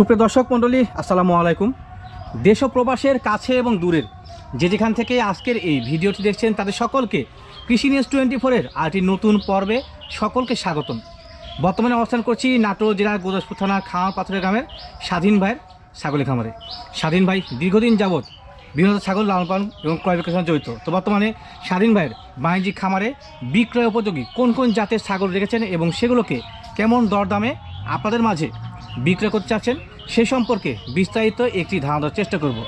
সুপ্রিয় দর্শক মণ্ডলী, আসসালামু আলাইকুম। দেশ প্রবাসের কাছে এবং দূরের যে যেখান থেকে আজকের এই ভিডিওটি দেখছেন, তাদের সকলকে কৃষি নিউজ টোয়েন্টি ফোরের আরেকটি নতুন পর্বে সকলকে স্বাগতম। বর্তমানে অবস্থান করছি নাটোর জেলার গোদাসপুর থানার খামার পাথরের গ্রামের স্বাধীন ভাইয়ের ছাগলের খামারে। স্বাধীন ভাই দীর্ঘদিন যাবৎ বিভিন্ন ছাগল লালন পালন এবং ক্রয় সঙ্গে জড়িত। তো বর্তমানে স্বাধীন ভাইয়ের বাণিজ্যিক খামারে বিক্রয় উপযোগী কোন কোন জাতের ছাগল রেখেছেন এবং সেগুলোকে কেমন দরদামে আপনাদের মাঝে বিক্রয় করতে চাচ্ছেন সে সম্পর্কে বিস্তারিত একটি ধারণা দেওয়ার চেষ্টা করব।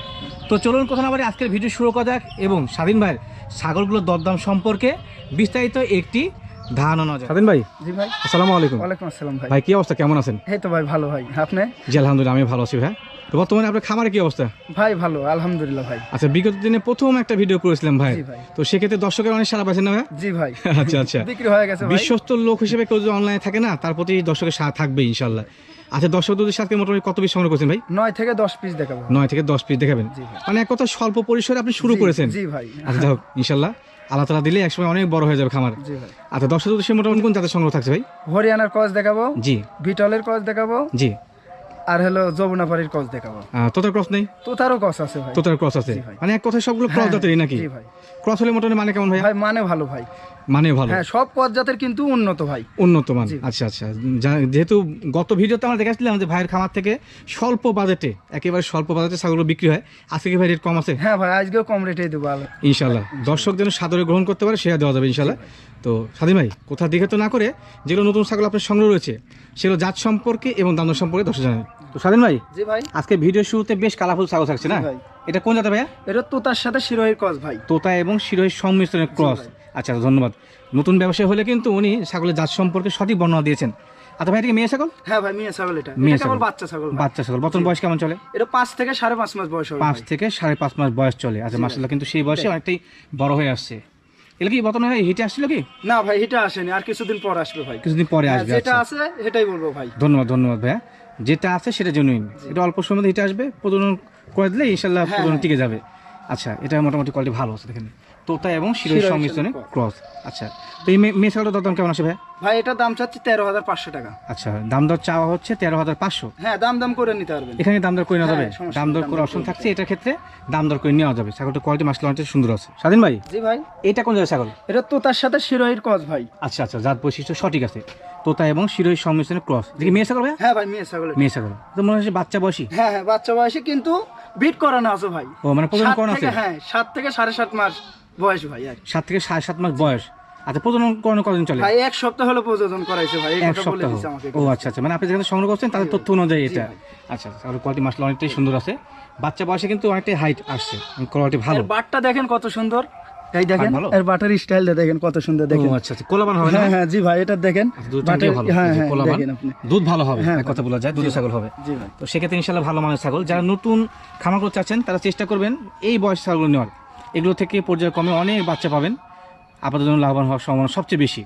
তো চলুন কথা না বলে আজকের ভিডিও শুরু করা যাক এবং স্বাধীন ভাইয়ের ছাগলগুলোর দরদাম সম্পর্কে বিস্তারিত একটি ধারণা নেওয়া স্বাধীন ভাই? জি ভাই। আসসালামু আলাইকুম। ওয়ালাইকুম আসসালাম ভাই। ভাই কি অবস্থা? কেমন আছেন? এই তো ভাই ভালো ভাই। আপনি? জি আলহামদুলিল্লাহ আমি ভালো আছি ভাই। তো বর্তমানে আপনার খামারে কি অবস্থা? ভাই ভালো আলহামদুলিল্লাহ ভাই। আচ্ছা বিগত দিনে প্রথম একটা ভিডিও করেছিলাম ভাই। তো সেক্ষেত্রে দর্শকের অনেক সারা পাচ্ছেন না ভাই? জি ভাই। আচ্ছা আচ্ছা। বিক্রি হয়ে গেছে বিশ্বস্ত লোক হিসেবে কেউ যদি অনলাইনে থাকে না তার প্রতি দর্শকের সাথে থাকবে ইনশাল্লাহ আচ্ছা দর্শক দুধের সাথে মোটামুটি কত পিস সংগ্রহ করেছেন ভাই? নয় থেকে দশ পিস দেখাবো। নয় থেকে দশ পিস দেখাবেন। মানে এক কথা স্বল্প পরিসরে আপনি শুরু করেছেন। জি ভাই। আচ্ছা যাই হোক ইনশাল্লাহ আল্লাহ তালা দিলে একসময় অনেক বড় হয়ে যাবে খামার। আচ্ছা দর্শক দুধের মোটামুটি কোন জাতের সংগ্রহ থাকছে ভাই? হরিয়ানার কজ দেখাবো। জি। বিটলের কজ দেখাবো। জি। আর হলো যমুনাপাড়ির ক্রস দেখাবো। তোতার ক্রস নেই? তো তারও কজ আছে ভাই। তোতার ক্রস আছে? ভাই। মানে এক কথায় সবগুলো ক্রস হ্যাঁ, জাতেরই নাকি? জি ভাই। ক্রস হলে মোটামুটি মানে কেমন ভাই ভাই মানে ভালো ভাই। মানে ভালো। হ্যাঁ সব কজ জাতের কিন্তু উন্নত ভাই। উন্নত মান আচ্ছা আচ্ছা। যেহেতু গত ভিডিওতে আমরা দেখেছিলাম যে ভাইয়ের খামার থেকে স্বল্প বাজেটে একেবারে স্বল্প বাজেটে ছাগলগুলো বিক্রি হয় আজকে কি ভাই রেট কম আছে? হ্যাঁ ভাই আজকেও কম রেটেই দেবো ইনশাল্লাহ দর্শক যেন সাদরে গ্রহণ করতে পারে সেটা দেওয়া যাবে ইনশাল্লাহ তো স্বাধীন ভাই কোথা দিকে তো না করে যেগুলো নতুন ছাগল আপনার সংগ্রহ রয়েছে সেগুলো জাত সম্পর্কে এবং দাম সম্পর্কে দর্শক জানেন তো স্বাধীন ভাই জি ভাই। আজকে ভিডিও শুরুতে বেশ কালারফুল ছাগল থাকছে না? এটা কোন জাতের ভাইয়া? এটা তোতার সাথে শিরোহির ক্রস ভাই। তোতা এবং শিরোহির সংমিশ্রণের ক্রস। আচ্ছা ধন্যবাদ। নতুন ব্যবসায় হলে কিন্তু উনি ছাগলের জাত সম্পর্কে সঠিক বর্ণনা দিয়েছেন। আচ্ছা ভাই এটা মেয়ে ছাগল? হ্যাঁ ভাই মেয়ে ছাগল এটা। মেয়ে ছাগল। বাচ্চা ছাগল বাচ্চা ছাগল। বর্তমান বয়স কেমন চলে? এটা পাঁচ থেকে সাড়ে পাঁচ মাস বয়স পাঁচ থেকে সাড়ে পাঁচ মাস বয়স চলে। আচ্ছা মাসাল্লাহ কিন্তু সেই বয়সে অনেকটাই বড় হয়ে আসছে। এগুলো কি বর্তমানে হিটে আসছিল কি? না ভাই এটা আসেনি। আর কিছুদিন পর আসবে ভাই। কিছুদিন পরে হ্যাঁ, আসবে যেটা আচ্ছা। আছে সেটাই বলব ভাই। ধন্যবাদ ধন্যবাদ ভাইয়া। যেটা আছে সেটা জেনুইন এটা অল্প সময় হিটে আসবে। প্রজনন করে দিলে ইনশাল্লাহ প্রজনন হ্যাঁ। টিকে যাবে। আচ্ছা এটা মোটামুটি কোয়ালিটি ভালো আছে দেখেন। তোতা এবং শিরোই সংমিশ্রণে ক্রস আচ্ছা তো এই মে- মেয়ে ছাগলটার দাম কেমন আছে ভাইয়া ভাই এটার দাম চাচ্ছি তেরো হাজার পাঁচশো টাকা। আচ্ছা দাম দর চাওয়া হচ্ছে তেরো হাজার পাঁচশো। হ্যাঁ দাম দাম করে নিতে পারবেন। এখানে দাম দর করে নেওয়া যাবে? হ্যাঁ, দাম দর করে অপশন থাকছে এটার ক্ষেত্রে দাম দর করে নেওয়া যাবে। ছাগলটা কোয়ালিটি মাসলা অনেক সুন্দর আছে। স্বাধীন ভাই? জি ভাই। এটা কোন জায়গায় ছাগল? এটা তোতার সাথে শিরোহির ক্রস ভাই। আচ্ছা আচ্ছা জাত বৈশিষ্ট্য সঠিক আছে। তোতা এবং শিরোই সংমিশ্রণে ক্রস দেখি মেয়ে ছাগল ভাই হ্যাঁ ভাই মেয়ে ছাগল মেয়ে ছাগল। তো মনে হচ্ছে বাচ্চা বয়সী? হ্যাঁ হ্যাঁ বাচ্চা বয়সে কিন্তু বিট করানো আছে ভাই। ও মানে প্রজনন করানো আছে? হ্যাঁ সাত থেকে সাড়ে সাত মাস। বয়স ভাই সাত থেকে সাড়ে সাত মাস বয়স। আচ্ছা প্রজনন করানো কতদিন চলে? ভাই এক সপ্তাহ হলো করাইছে ভাই এক সপ্তাহ। ও আচ্ছা আচ্ছা মানে আপনি যেখানে সংগ্রহ করছেন তাদের তথ্য অনুযায়ী এটা। আচ্ছা কোয়ালিটি মাসলা অনেকটাই সুন্দর আছে। বাচ্চা বয়সে কিন্তু অনেকটাই হাইট আসছে কোয়ালিটি ভালো। বাটটা দেখেন কত সুন্দর। এই দেখেন এর বাটার স্টাইলটা দেখেন কত সুন্দর দেখেন। আচ্ছা আচ্ছা কোলাবান হবে হ্যাঁ হ্যাঁ জি ভাই এটা দেখেন। আচ্ছা, বাটার ভালো। হ্যাঁ হ্যাঁ কোলাবান দেখেন আপনি। দুধ ভালো হবে হ্যাঁ, কথা বলা যায় দুধের ছাগল হবে। জি ভাই। তো সেক্ষেত্রে ইনশাল্লাহ ভালো মানের ছাগল। যারা নতুন খামার করতে চাচ্ছেন তারা চেষ্টা করবেন এই বয়স ছাগল নেওয়ার। এগুলো থেকে পর্যায়ক্রমে অনেক বাচ্চা পাবেন। আপাতত জন্য লাভবান হওয়ার সম্ভাবনা সবচেয়ে বেশি।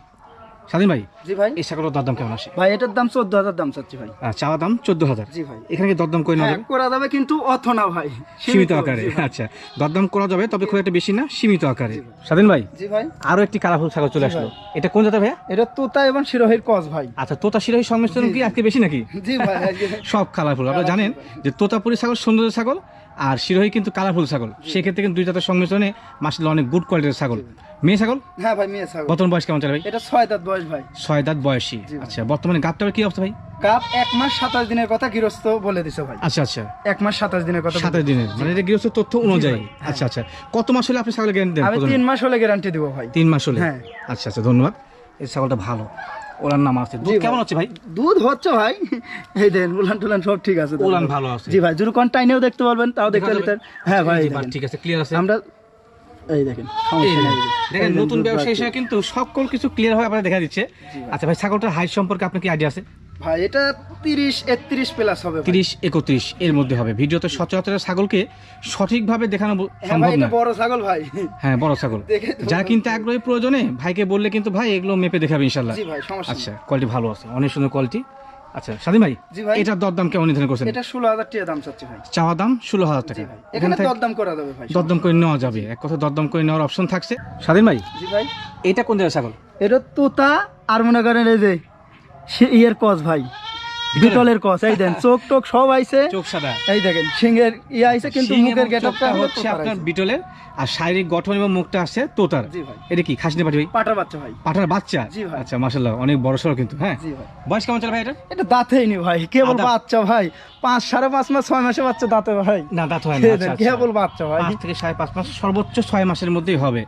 স্বাধীন ভাই? জি ভাই। এই ছাগলের দরদাম কেমন আসে ভাই এটার দাম চোদ্দ হাজার দাম চাচ্ছি ভাই। আর চাওয়া দাম চোদ্দ হাজার জি ভাই। এখানে কি দরদাম করে নেওয়া হ্যাঁ করা যাবে কিন্তু অত না ভাই। সীমিত আকারে। আচ্ছা দরদাম করা যাবে তবে খুব একটা বেশি না সীমিত আকারে। স্বাধীন ভাই? জি ভাই। আরও একটি কালারফুল ছাগল চলে আসলো। এটা কোন জাতের ভাইয়া? এটা তোতা এবং শিরোহির কস ভাই। আচ্ছা তোতা শিরোহী সংমিশ্রণ কি আজকে বেশি নাকি? জি ভাই সব কালারফুল। আপনারা জানেন যে তোতাপুরি ছাগল সুন্দর ছাগল আর শিরোহী কিন্তু কালারফুল ছাগল। সেক্ষেত্রে কিন্তু দুই জাতের সংমিশ্রণে মাসলে অনেক গুড কোয়ালিটির ছাগল। মেয়ে ছাগল? হ্যাঁ ভাই মেয়ে ছাগল। বর্তমান বয়স কেমন চলে ভাই? এটা ছয় দাঁত বয়স ভাই। ছয় দাঁত বয়সী। আচ্ছা বর্তমানে গাবটার কি অবস্থা ভাই? কাপ এক মাস সাতাশ দিনের কথা গৃহস্থ বলে দিছে ভাই। আচ্ছা আচ্ছা। এক মাস সাতাশ দিনের কথা সাতাশ দিনের। মানে এটা গৃহস্থ তথ্য অনুযায়ী। হ্যাঁ। আচ্ছা আচ্ছা। কত মাস হলে আপনি ছাগল গ্যারেন্টি দেন আমি তিন মাস হলে গ্যারান্টি দিব ভাই। তিন মাস হলে? হ্যাঁ। আচ্ছা আচ্ছা ধন্যবাদ। এই ছাগলটা ভালো। ওলার নাম আছে। দুধ কেমন হচ্ছে ভাই? দুধ হচ্ছে ভাই। এই দেন উলান টুলান সব ঠিক আছে। ওলান ভালো আছে। জি ভাই টাইনেও দেখতে পারবেন তাও দেখতে দেখা পারবেন। হ্যাঁ ভাই। ঠিক আছে ক্লিয়ার আছে। আমরা এই দেখেন। দেখেন নতুন ব্যবসা। হিসেবে কিন্তু সকল কিছু ক্লিয়ার হয়ে আপনারা দেখা দিচ্ছে। আচ্ছা ভাই ছাগলটার হাইট সম্পর্কে আপনার কি আইডিয়া আছে? ভাই এটা তিরিশ একত্রিশ প্লাস হবে ভাই। তিরিশ একত্রিশ এর মধ্যে হবে। ভিডিওতে সচরাচর ছাগলকে সঠিকভাবে দেখানো হ্যাঁ সম্ভব না। বড় ছাগল ভাই। হ্যাঁ বড় ছাগল। যা কিনতে আগ্রহী প্রয়োজনে ভাইকে বললে কিন্তু ভাই এগুলো মেপে দেখাবে ইনশাল্লাহ জি ভাই সমস্যা আচ্ছা কোয়ালিটি ভালো আছে অনেক সুন্দর কোয়ালিটি আচ্ছা স্বাধীন ভাই। এটার দরদাম কেমন নির্ধারণ করছেন? এটা ষোলো হাজার টাকা দাম চাচ্ছি ভাই। চাওয়া দাম ষোলো হাজার টাকা। এখানে দরদাম করা যাবে ভাই দরদাম করে নেওয়া যাবে। এক কথা দরদাম করে নেওয়ার অপশন থাকছে। স্বাধীন ভাই জি ভাই। এটা কোন জায়গায় ছাগল? এটা তোতা আর মনে করেন এই যে সে ইয়ের কস ভাই বিটলের কস এই দেন চোখ টোক সব আইছে। চোখ সাদা। এই দেখেন সিংহের ইয়ে আইছে কিন্তু মুখের গেটআপটা হচ্ছে আপনার বিটলের আর শারীরিক গঠন এবং মুখটা আসছে তোতার। এটা কি খাসনি পাটি ভাই? পাটার বাচ্চা ভাই। পাঠার বাচ্চা। আচ্ছা মাশাল্লাহ অনেক বড় সড়ো কিন্তু হ্যাঁ? বয়স কেমন চলে ভাই এটা? এটা দাঁতেই নি ভাই কেবল। বাচ্চা ভাই। পাঁচ সাড়ে পাঁচ মাস ছয় মাসে বাচ্চা দাঁতে ভাই। না দাঁত হয় না আচ্ছা, দেন, আচ্ছা। কেবল বাচ্চা ভাই। পাঁচ থেকে সাড়ে পাঁচ মাস সর্বোচ্চ ছয় মাসের মধ্যেই হবে।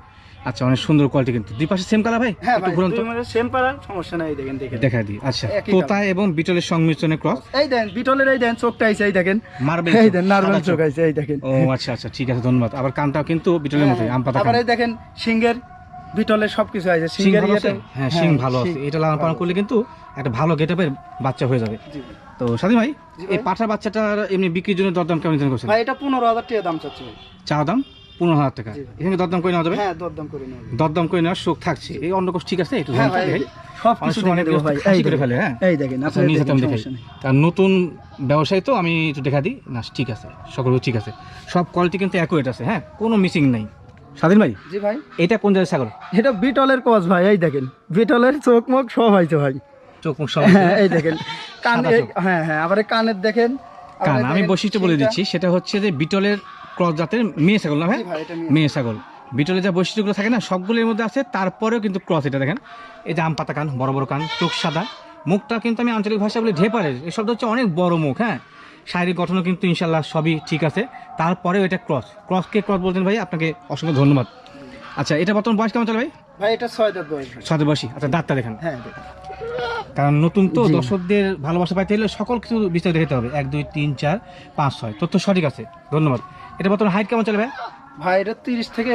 আচ্ছা অনেক সুন্দর কোয়ালিটি কিন্তু। দুই পাশে সেম কালার ভাই? হ্যাঁ একটু ঘুরন্ত সেম পাড়া সমস্যা নাই দেখেন দেখেন। দেখা দিই। আচ্ছা তোতা এবং বিটলের সংমিশ্রণে ক্রস এই দেন বিটলের এই দেন চোখটা আইছে এই দেখেন। মার্বেল এই দেন নার্ভেল চোখ। আইছে এই দেখেন। ও আচ্ছা আচ্ছা ঠিক আছে ধন্যবাদ। আবার কানটাও কিন্তু বিটলের মতোই আম পাতা আবার এই দেখেন সিংহের বিটলের সবকিছু আইছে। সিং সিংহের ভালো আছে? হ্যাঁ সিং ভালো আছে। এটা লালন পালন করলে কিন্তু একটা ভালো গেটআপের বাচ্চা হয়ে যাবে। তো স্বাধীন ভাই এই। পাঠার বাচ্চাটার এমনি বিক্রির জন্য দরদাম কেমন নির্ধারণ করছেন ভাই এটা পনেরো হাজার টাকা দাম চাচ্ছে চা দাম? পনেরো হাজার টাকা। এখানে দরদাম করে নেওয়া যাবে? হ্যাঁ দরদাম করে নেওয়া দরদাম করে নেওয়ার শোক থাকছে। এই অন্নকোষ ঠিক আছে? একটু হ্যাঁ। সব কিছু করে ফেলে হ্যাঁ? এই দেখেন নিজে দেখেন, আমি দেখাই। কারণ নতুন ব্যবসায়ী তো আমি একটু দেখা দিই। না ঠিক আছে সকল ঠিক আছে। সব কোয়ালিটি কিন্তু অ্যাকুরেট আছে হ্যাঁ? কোনো মিসিং নাই। স্বাধীন ভাই? জি ভাই। এটা কোন জায়গায় ছাগল? এটা বিটলের কস ভাই এই দেখেন। বিটলের চোখ মুখ সব হয়েছে ভাই। চোখ মুখ সব হ্যাঁ এই দেখেন। কান। হ্যাঁ হ্যাঁ আবার কানের দেখেন। কান আমি বৈশিষ্ট্য বলে দিচ্ছি সেটা হচ্ছে যে বিটলের ক্রস জাতের মেয়ে ছাগল না ভাই? মেয়ে। ছাগল। বিটলের যা বৈশিষ্ট্যগুলো থাকে না সবগুলোর মধ্যে আছে তারপরেও কিন্তু ক্রস এটা দেখেন। এই যে আম পাতা কান বড় বড় কান চোখ সাদা। মুখটা কিন্তু আমি আঞ্চলিক ভাষা বলি ঢেপারের এই শব্দ হচ্ছে অনেক বড় মুখ হ্যাঁ? শারীরিক গঠনও কিন্তু ইনশাল্লাহ সবই ঠিক আছে। তারপরেও এটা ক্রস। ক্রসকে ক্রস বলতেন ভাই? আপনাকে অসংখ্য ধন্যবাদ। আচ্ছা এটা বর্তমান বয়স কেমন চলে ভাই? ভাই এটা ছয় দাঁত বয়স ছয় বয়সী। আচ্ছা দাঁতটা দেখেন। হ্যাঁ দেখেন। কারণ নতুন তো দর্শকদের ভালোবাসা পাইতে হলে সকল কিছু বিস্তারিত দেখতে হবে। এক দুই তিন চার পাঁচ ছয়। তথ্য সঠিক আছে। ধন্যবাদ। এটা বর্তমানে হাইট কেমন চলে ভাই ভাই এটা তিরিশ থেকে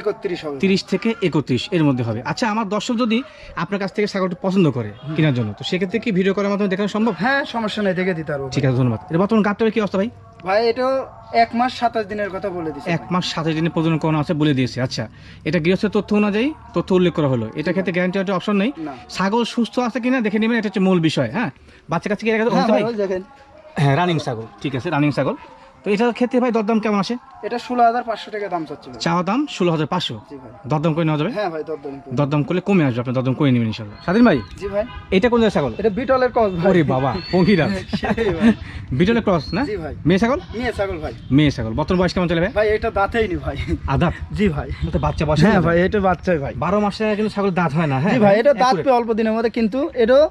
একত্রিশ হবে। তিরিশ থেকে একত্রিশ এর মধ্যে হবে। আচ্ছা আমার দর্শক যদি আপনার কাছ থেকে ছাগলটা পছন্দ করে কেনার জন্য তো সেক্ষেত্রে কি ভিডিও করার মাধ্যমে দেখানো সম্ভব? হ্যাঁ সমস্যা নেই দেখে দিতে পারব ঠিক আছে ধন্যবাদ। এটা বর্তমান গাবটার কি অবস্থা ভাই? ভাই এটা এক মাস সাতাশ দিনের কথা বলে দিচ্ছি এক মাস সাতাশ দিনের প্রজনন করানো আছে বলে দিয়েছে। আচ্ছা এটা গৃহস্থের তথ্য অনুযায়ী? তথ্য উল্লেখ করা হলো। এটা ক্ষেত্রে গ্যারান্টি একটা অপশন নেই। ছাগল সুস্থ আছে কিনা দেখে নেবেন এটা হচ্ছে মূল বিষয় হ্যাঁ? বাচ্চা কাছে কি হ্যাঁ দেখেন। হ্যাঁ রানিং ছাগল ঠিক আছে রানিং ছাগল। তো এটার ক্ষেত্রে ভাই দরদাম কেমন আসে? এটা ষোলো হাজার পাঁচশো টাকা দাম চাচ্ছি চাওয়া দাম ষোলো হাজার পাঁচশো? দরদাম করে নেওয়া যাবে? হ্যাঁ ভাই দরদাম দরদাম করলে কমে আসবে আপনি দরদাম করে নেবেন ইনশাল্লাহ স্বাধীন ভাই? জি ভাই। এটা কোন জায়গায় ছাগল? এটা বিটলের ভাই। ওরে বাবা পঙ্কিরাজ সেই ভাই। বিটলে ক্রস না? জি ভাই। মেয়ে ছাগল? নিয়ে ছাগল ভাই। মেয়ে ছাগল। বর্তমান বয়স কেমন চলে ভাই? ভাই এটা দাঁতেই নি ভাই। আদাত জি ভাই। তো বাচ্চা বয়স। হ্যাঁ ভাই এটা বাচ্চাই ভাই। বারো মাসে কিন্তু ছাগল দাঁত হয় না হ্যাঁ? জি ভাই এটা দাঁত। পেয়ে অল্প দিনের মধ্যে কিন্তু এটাও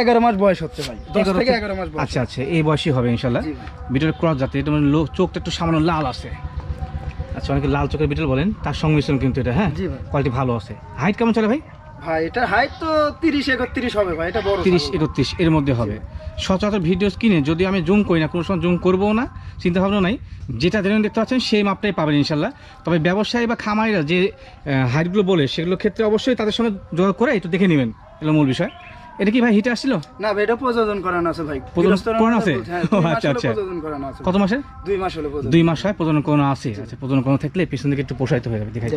এগারো মাস বয়স হচ্ছে ভাই। দশ থেকে এগারো মাস বয়স। আচ্ছা আচ্ছা এই বয়সই হবে ইনশাল্লাহ। জি ভাই। বিটল ক্রস জাতি এটা মানে চোখটা একটু সামান্য লাল আছে। আচ্ছা অনেকে লাল চোখের বিটল বলেন তার সংমিশ্রণ কিন্তু এটা হ্যাঁ? কোয়ালিটি ভালো আছে। হাইট কেমন চলে ভাই? ভাই এটা হাইট তো তিরিশ একত্রিশ হবে ভাই এটা বড় তিরিশ একত্রিশ এর মধ্যে হবে। সচরাচর ভিডিও স্ক্রিনে যদি আমি জুম করি না কোনো সময় জুম করব না চিন্তা ভাবনা নাই। যেটা দেখতে পাচ্ছেন সেই মাপটাই পাবেন ইনশাল্লাহ। তবে ব্যবসায়ী বা খামারিরা যে হাইটগুলো বলে সেগুলোর ক্ষেত্রে অবশ্যই তাদের সঙ্গে যোগাযোগ করে একটু দেখে নেবেন। এগুলো মূল বিষয়। এটা কি ভাই হিটে আসছিল? না এটা প্রযোজন করানো আছে ভাই। প্রযোজন আছে? হ্যাঁ, মাস আচ্ছা, আচ্ছা। প্রযোজন কত মাসের দুই মাস হলো দুই মাস হয় কোনো আছে। আচ্ছা কোনো থাকলে পেছন দিকে একটু প্রসারিত হয়ে যাবে দেখাই।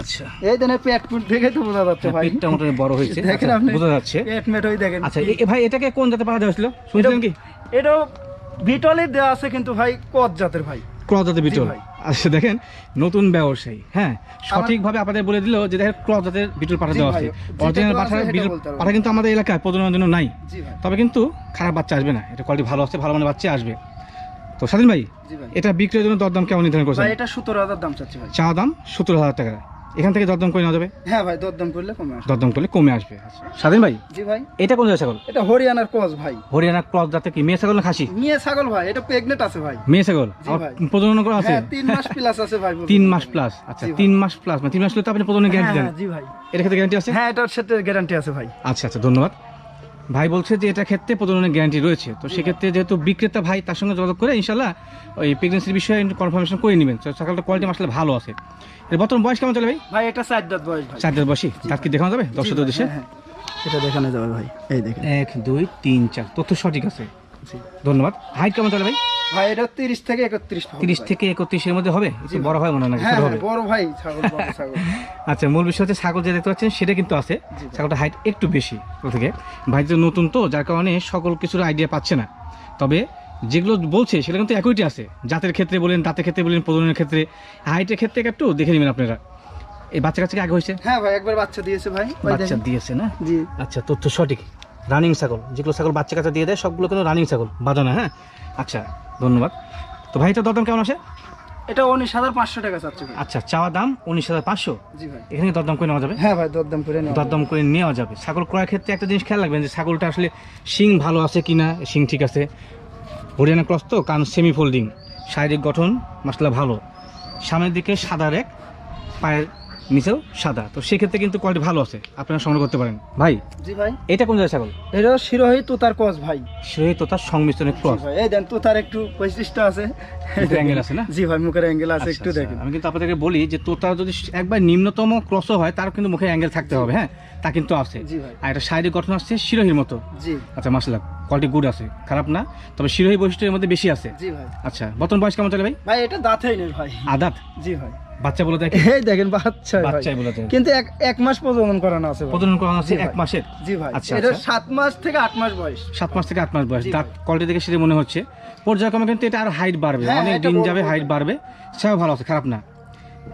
আচ্ছা। এই দেন পেট ফুট দেখে তো বোঝা যাচ্ছে হ্যাঁ, ভাই। পেটটা মোটামুটি বড় হয়েছে। দেখেন আচ্ছা, আপনি বোঝা যাচ্ছে। পেট মেট ওই দেখেন। আচ্ছা ভাই এটাকে কোন জাতে পাওয়া যাচ্ছিল? শুনছিলেন কি? বিটলে দেওয়া আছে কিন্তু ভাই কত জাতের ভাই। ক্রস জাতের বিটল। ভাই। আচ্ছা দেখেন নতুন ব্যবসায়ী হ্যাঁ? সঠিকভাবে আপনাদের বলে দিল যে দেখেন ক্রস জাতের বিটুল পাঠা দেওয়া আছে। অরিজিনাল পাঠা বিটুল পাঠা কিন্তু আমাদের এলাকায় প্রজননের জন্য নাই। তবে কিন্তু খারাপ বাচ্চা আসবে না এটা কোয়ালিটি ভালো আছে ভালো মানে বাচ্চা আসবে। তো স্বাধীন ভাই এটা বিক্রয়ের জন্য দরদাম কেমন নির্ধারণ করছেন? এটা সতেরো হাজার দাম চাচ্ছি চা দাম সতেরো হাজার টাকা। এখান থেকে দরদম করে নেওয়া যাবে? হ্যাঁ ভাই দরদম করলে কমে আসবে। দরদম করলে কমে আসবে আচ্ছা। স্বাধীন ভাই? জি ভাই। এটা কোন জায়গা ছাগল? এটা হরিয়ানার ক্রস ভাই। হরিয়ানার ক্রস জাতে কি? মেয়ে ছাগল না খাসি? মেয়ে ছাগল ভাই এটা প্রেগনেন্ট আছে ভাই। মেয়ে ছাগল। প্রজনন করা আছে? হ্যাঁ 3 মাস প্লাস আছে ভাই 3 মাস প্লাস আচ্ছা জি ভাই। তিন মাস প্লাস মানে 3 মাস হলে তো আপনি প্রজনন গ্যারান্টি দেন। হ্যাঁ জি ভাই। এর ক্ষেত্রে গ্যারান্টি আছে? হ্যাঁ এটার সাথে গ্যারান্টি আছে ভাই। আচ্ছা আচ্ছা ধন্যবাদ। ভাই বলছে যে এটা ক্ষেত্রে প্রজননের গ্যারান্টি রয়েছে। তো সেক্ষেত্রে যেহেতু বিক্রেতা ভাই তার সঙ্গে যোগাযোগ করে ইনশাল্লাহ ওই প্রেগনেন্সির বিষয়ে কনফার্মেশন করে নেবেন। সকালটা কোয়ালিটি আসলে ভালো আছে। এর বর্তমান বয়স কেমন চলে ভাই? ভাই এটা চার দাঁত বয়স ভাই। চার দাঁত বয়সী? তার কি দেখানো যাবে? দর্শক উদ্দেশ্যে? হ্যাঁ, হ্যাঁ। এটা দেখানো যাবে ভাই। এই দেখেন। এক দুই তিন চার। তথ্য সঠিক আছে। ধন্যবাদ। হাইট কেমন চলে ভাই? ভাই এটা তিরিশ থেকে একত্রিশ তিরিশ থেকে একত্রিশের মধ্যে হবে? বড় হয় মনে হয় হ্যাঁ বড় ভাই ছাগল বড় ছাগল। আচ্ছা মূল বিষয় হচ্ছে ছাগল যে দেখতে পাচ্ছেন সেটা কিন্তু আছে। ছাগলটা হাইট একটু বেশি থেকে? ভাই নতুন তো যার কারণে সকল কিছুর আইডিয়া পাচ্ছে না। তবে যেগুলো বলছে সেটা কিন্তু একইটি আছে। জাতের ক্ষেত্রে বলেন দাঁতের ক্ষেত্রে বলেন প্রজননের ক্ষেত্রে। হাইটের ক্ষেত্রে একটু দেখে নেবেন আপনারা। এই বাচ্চা কাছে আগে হয়েছে? হ্যাঁ ভাই একবার বাচ্চা দিয়েছে ভাই বাচ্চা দিয়েছে না? জি। আচ্ছা তথ্য সঠিক। রানিং ছাগল। যেগুলো ছাগল বাচ্চা কাচ্চা দিয়ে দেয় সবগুলো কিন্তু রানিং ছাগল। বাঁধা না হ্যাঁ? আচ্ছা ধন্যবাদ। তো ভাই এটা দরদাম কেমন আসে? এটা উনিশ হাজার পাঁচশো টাকা চাচ্ছে আচ্ছা চাওয়া দাম উনিশ হাজার পাঁচশো? জি ভাই। এখানে দরদাম করে নেওয়া যাবে? হ্যাঁ ভাই দরদাম করে নেওয়া দরদাম করে নেওয়া যাবে। ছাগল ক্রয়ের ক্ষেত্রে একটা জিনিস খেয়াল রাখবেন যে ছাগলটা আসলে শিং ভালো আছে কি না শিং ঠিক আছে। হরিয়ানা ক্রস তো কান সেমি ফোল্ডিং শারীরিক গঠন মশলা ভালো। সামনের দিকে সাদা রেক পায়ের নিচেও সাদা। তো সেক্ষেত্রে কিন্তু কোয়ালিটি ভালো আছে। আপনারা সংগ্রহ করতে পারেন। ভাই জি ভাই। এটা কোন জায়গায় ছাগল? এটা শিরোহী তোতার কস ভাই। সেই তো তার সংমিশ্রণের ক্রস। ভাই এই দেন তোতার একটু বৈশিষ্ট্য আছে। মুখের angle আছে না? জি ভাই মুখের অ্যাঙ্গেল আছে আচ্ছা, একটু আচ্ছা। দেখেন। আমি কিন্তু আপনাদেরকে বলি যে তোতা যদি একবার নিম্নতম ক্রসও হয় তার কিন্তু মুখে অ্যাঙ্গেল থাকতে হবে হ্যাঁ? তা কিন্তু আছে। জি ভাই। আর এটা শারীরিক গঠন আসছে শিরোহির মতো। জি। আচ্ছা মাসলা কোয়ালিটি গুড আছে। খারাপ না। তবে শিরোহী বৈশিষ্ট্যের মধ্যে বেশি আছে। জি ভাই। আচ্ছা বর্তমান বয়স কেমন চলে ভাই? ভাই এটা দাঁতেই নেই ভাই। আদাত? জি ভাই। বাচ্চা বলে এই দেখেন বাচ্চা বাচ্চাই বলে কিন্তু এক এক মাস প্রজনন করানো আছে প্রজনন করানো আছে এক মাসের? জি ভাই। আচ্ছা, এটা আচ্ছা। সাত মাস থেকে আট মাস বয়স। সাত মাস থেকে আট মাস বয়স। দাঁত কোয়ালিটি দেখে সেটা মনে হচ্ছে। পর্যায়ক্রমে কিন্তু এটা আর হাইট বাড়বে। হ্যাঁ, অনেক দিন যাবে হাইট বাড়বে। সেও ভালো আছে খারাপ না।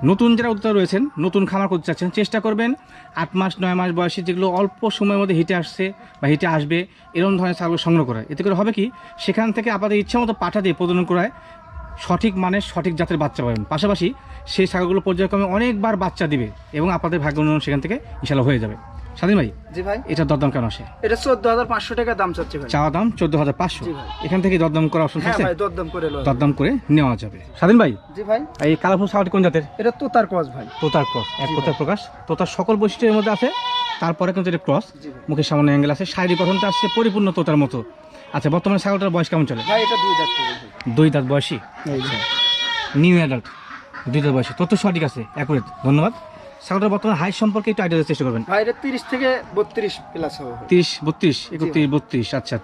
নতুন যারা উদ্যোক্তা রয়েছেন নতুন খামার করতে চাচ্ছেন চেষ্টা করবেন আট মাস নয় মাস বয়সে যেগুলো অল্প সময়ের মধ্যে হিটে আসছে বা হিটে আসবে এরকম ধরনের ছাগল সংগ্রহ করা এতে করে হবে কি? সেখান থেকে আপনাদের ইচ্ছা মতো পাঠা দিয়ে প্রজনন করায়। সঠিক মানের সঠিক জাতের বাচ্চা পাবেন। পাশাপাশি সেই ছাগলগুলো পর্যায়ক্রমে অনেকবার বাচ্চা দিবে এবং আপনাদের ভাগ্য উন্নয়ন সেখান থেকে ইনশাল্লাহ হয়ে যাবে। স্বাধীন ভাই জি ভাই। এটার দরদাম কেন আসে? এটা চোদ্দ হাজার পাঁচশো টাকা দাম চাচ্ছে ভাই। চাওয়া দাম চোদ্দ হাজার পাঁচশো। এখান থেকে দরদাম করার অপশন হ্যাঁ ভাই দরদাম করে দরদাম করে নেওয়া যাবে। স্বাধীন ভাই জি ভাই। এই কালারফুল ছাগলটি কোন জাতের? এটা তোতার কস ভাই। তোতার ক্রস এক কথার প্রকাশ। তোতার সকল বৈশিষ্ট্যের মধ্যে আছে তারপরে কিন্তু এটা ক্রস। মুখের সামনে অ্যাঙ্গেল আছে শারীরিক গঠনটা আসছে পরিপূর্ণ তোতার মতো। আচ্ছা বর্তমানে ছাগলটার বয়স কেমন চলে? ভাই এটা দুই দাঁত দুই দাঁত বয়সী? নিউ অ্যাডাল্ট দুই দাঁত বয়সী। তথ্য সঠিক আছে অ্যাকুরেট ধন্যবাদ। ছাগলটার বর্তমানে হাইট সম্পর্কে একটু আইডিয়া চেষ্টা করবেন। ভাই এটা তিরিশ থেকে বত্রিশ প্লাস হবে তিরিশ বত্রিশ একত্রিশ বত্রিশ আচ্ছা।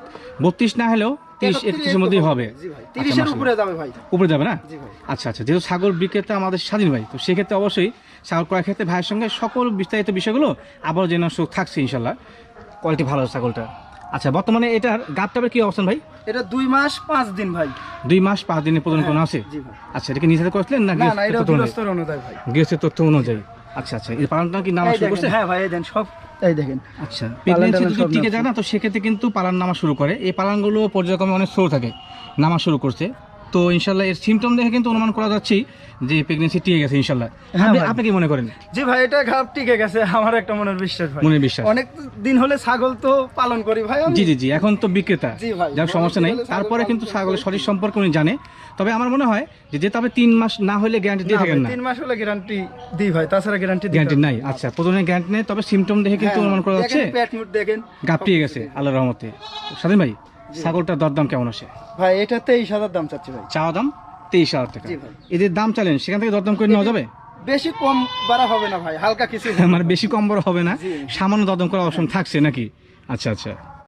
বত্রিশ না হলেও তিরিশ একত্রিশের মধ্যেই হবে। আচ্ছা, তিরিশের উপরে যাবে ভাই। উপরে যাবে না? আচ্ছা আচ্ছা যেহেতু ছাগল বিক্রেতা আমাদের স্বাধীন ভাই তো সেক্ষেত্রে অবশ্যই ছাগল ক্রয়ের ক্ষেত্রে ভাইয়ের সঙ্গে সকল বিস্তারিত বিষয়গুলো আবার সুখ থাকছে ইনশাল্লাহ কোয়ালিটি ভালো ছাগলটা আচ্ছা বর্তমানে এটার গাবটাবের কি অবস্থান ভাই? এটা দুই মাস পাঁচ দিন ভাই। দুই মাস পাঁচ দিনের প্রদান কোনো আছে? আচ্ছা এটা কি নিজে করেছিলেন না গৃহস্থের তথ্য অনুযায়ী? ভাই। গৃহস্থের তথ্য অনুযায়ী। আচ্ছা আচ্ছা এই পালনটা কি নামা শুরু করছে? হ্যাঁ ভাই দেন সব এই দেখেন। আচ্ছা প্রেগনেন্সি যদি টিকে যায় না তো সেক্ষেত্রে কিন্তু পালান নামা শুরু করে। এই পালানগুলো পর্যায়ক্রমে অনেক স্লো থাকে নামা শুরু করছে। তো ইনশাল্লাহ এর সিমটম দেখে কিন্তু অনুমান করা যাচ্ছে যে প্রেগনেন্সি টিকে গেছে ইনশাল্লাহ। হ্যাঁ আপনি- কি মনে করেন? জি ভাই এটা ঘাপ টিকে গেছে আমার একটা মনের বিশ্বাস ভাই। মনের বিশ্বাস। অনেক দিন হলে ছাগল তো পালন করি ভাই আমি। জি জি জি এখন তো বিক্রেতা। যার সমস্যা নেই। তারপরে কিন্তু ছাগলের। সঠিক সম্পর্কে উনি জানে। তবে আমার মনে হয় যে যে তবে তিন মাস না হলে গ্যারান্টি দিয়ে থাকেন না। তিন মাস হলে গ্যারান্টি দিই ভাই তাছাড়া গ্যারান্টি গ্যারান্টি নাই। আচ্ছা প্রথমে গ্যারান্টি নেই তবে সিমটম দেখে কিন্তু অনুমান করা যাচ্ছে। দেখেন। গাপটিয়ে গেছে আল্লাহ রহমতে। স্বাধীন ভাই? ছাগলটার দরদাম কেমন আছে ভাই এটা তেইশ হাজার দাম চাচ্ছি ভাই। চাওয়া দাম? তেইশ হাজার টাকা। জি ভাই। এদের দাম চালেন সেখান থেকে দরদাম করে নেওয়া যাবে? বেশি কম বাড়া হবে না ভাই হালকা কিছু মানে বেশি কম বড় হবে না? সামান্য দরদাম করার অপশন থাকছে নাকি? আচ্ছা আচ্ছা।